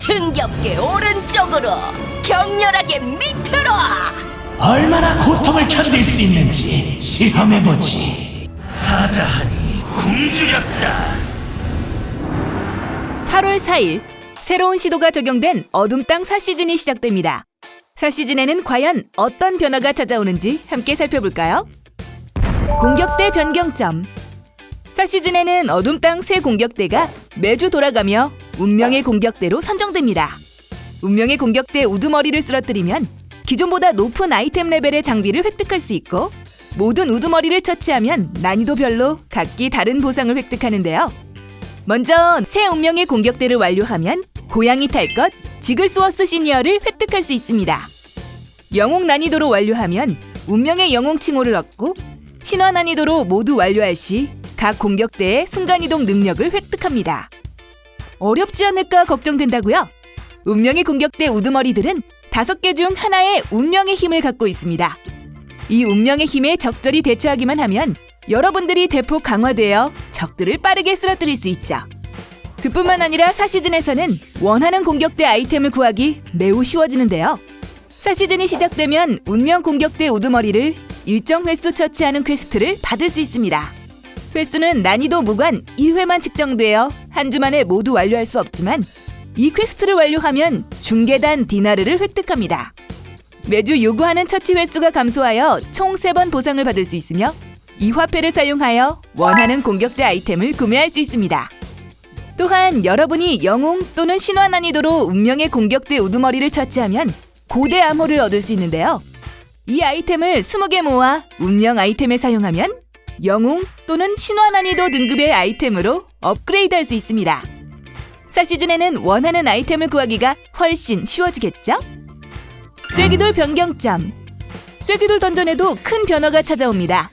흥겹게 오른쪽으로 격렬하게 밑으로 얼마나 고통을 견딜 수 있는지 시험해보지. 사자하니 굶주렸다. 8월 4일 새로운 시도가 적용된 어둠 땅 4시즌이 시작됩니다. 4시즌에는 과연 어떤 변화가 찾아오는지 함께 살펴볼까요? 공격대 변경점 4시즌에는 어둠 땅 새 공격대가 매주 돌아가며 운명의 공격대로 선정됩니다. 운명의 공격대 우두머리를 쓰러뜨리면 기존보다 높은 아이템 레벨의 장비를 획득할 수 있고 모든 우두머리를 처치하면 난이도별로 각기 다른 보상을 획득하는데요. 먼저 새 운명의 공격대를 완료하면 고양이 탈 것 지글스워스 시니어를 획득할 수 있습니다. 영웅 난이도로 완료하면 운명의 영웅 칭호를 얻고 신화 난이도로 모두 완료할 시 각 공격대의 순간이동 능력을 획득합니다. 어렵지 않을까 걱정된다고요? 운명의 공격대 우두머리들은 다섯 개 중 하나의 운명의 힘을 갖고 있습니다. 이 운명의 힘에 적절히 대처하기만 하면 여러분들이 대폭 강화되어 적들을 빠르게 쓰러뜨릴 수 있죠. 그뿐만 아니라 4시즌에서는 원하는 공격대 아이템을 구하기 매우 쉬워지는데요. 4시즌이 시작되면 운명 공격대 우두머리를 일정 횟수 처치하는 퀘스트를 받을 수 있습니다. 횟수는 난이도 무관 1회만 측정되어 한 주만에 모두 완료할 수 없지만 이 퀘스트를 완료하면 중계단 디나르를 획득합니다. 매주 요구하는 처치 횟수가 감소하여 총 3번 보상을 받을 수 있으며 이 화폐를 사용하여 원하는 공격대 아이템을 구매할 수 있습니다. 또한 여러분이 영웅 또는 신화 난이도로 운명의 공격대 우두머리를 처치하면 고대 암호를 얻을 수 있는데요. 이 아이템을 20개 모아 운명 아이템에 사용하면 영웅 또는 신화 난이도 등급의 아이템으로 업그레이드 할 수 있습니다. 4시즌에는 원하는 아이템을 구하기가 훨씬 쉬워지겠죠? 쐐기돌 변경점 쐐기돌 던전에도 큰 변화가 찾아옵니다.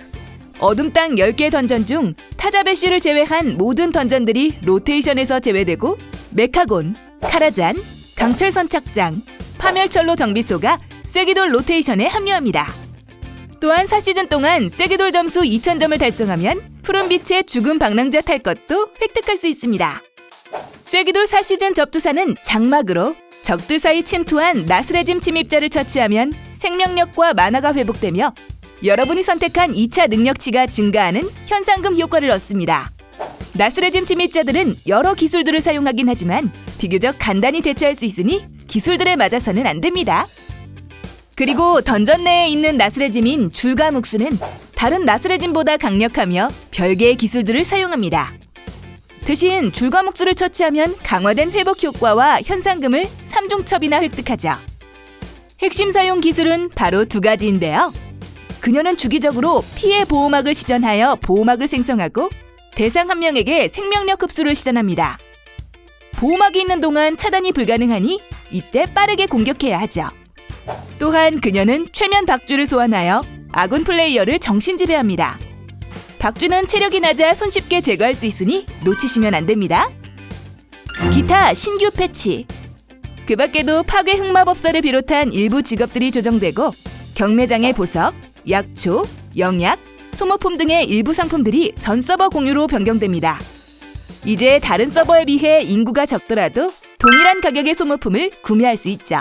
어둠 땅 10개 던전 중 타자베쉬를 제외한 모든 던전들이 로테이션에서 제외되고 메카곤, 카라잔, 강철 선착장, 파멸철로 정비소가 쐐기돌 로테이션에 합류합니다. 또한 4시즌 동안 쐐기돌 점수 2000점을 달성하면 푸른빛의 죽음 방랑자 탈 것도 획득할 수 있습니다. 쐐기돌 4시즌 접두사는 장막으로 적들 사이 침투한 나스레짐 침입자를 처치하면 생명력과 만화가 회복되며 여러분이 선택한 2차 능력치가 증가하는 현상금 효과를 얻습니다. 나스레짐 침입자들은 여러 기술들을 사용하긴 하지만 비교적 간단히 대처할 수 있으니 기술들에 맞아서는 안 됩니다. 그리고 던전 내에 있는 나스레짐인 줄가묵스는 다른 나스레짐보다 강력하며 별개의 기술들을 사용합니다. 대신 줄과목수를 처치하면 강화된 회복 효과와 현상금을 3중첩이나 획득하죠. 핵심 사용 기술은 바로 두 가지인데요. 그녀는 주기적으로 피해 보호막을 시전하여 보호막을 생성하고 대상 한 명에게 생명력 흡수를 시전합니다. 보호막이 있는 동안 차단이 불가능하니 이때 빠르게 공격해야 하죠. 또한 그녀는 최면 박쥐를 소환하여 아군 플레이어를 정신 지배합니다. 박쥐는 체력이 낮아 손쉽게 제거할 수 있으니 놓치시면 안 됩니다. 기타 신규 패치. 그 밖에도 파괴 흑마법사를 비롯한 일부 직업들이 조정되고 경매장의 보석, 약초, 영약, 소모품 등의 일부 상품들이 전 서버 공유로 변경됩니다. 이제 다른 서버에 비해 인구가 적더라도 동일한 가격의 소모품을 구매할 수 있죠.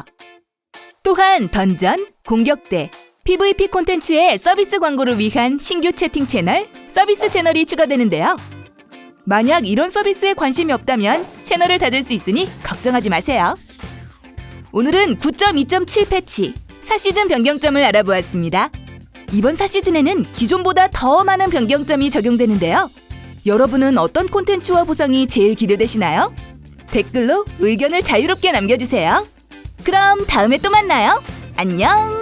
또한 던전, 공격대, PVP 콘텐츠의 서비스 광고를 위한 신규 채팅 채널, 서비스 채널이 추가되는데요. 만약 이런 서비스에 관심이 없다면 채널을 닫을 수 있으니 걱정하지 마세요. 오늘은 9.2.7 패치, 4시즌 변경점을 알아보았습니다. 이번 4시즌에는 기존보다 더 많은 변경점이 적용되는데요. 여러분은 어떤 콘텐츠와 보상이 제일 기대되시나요? 댓글로 의견을 자유롭게 남겨주세요. 그럼 다음에 또 만나요. 안녕!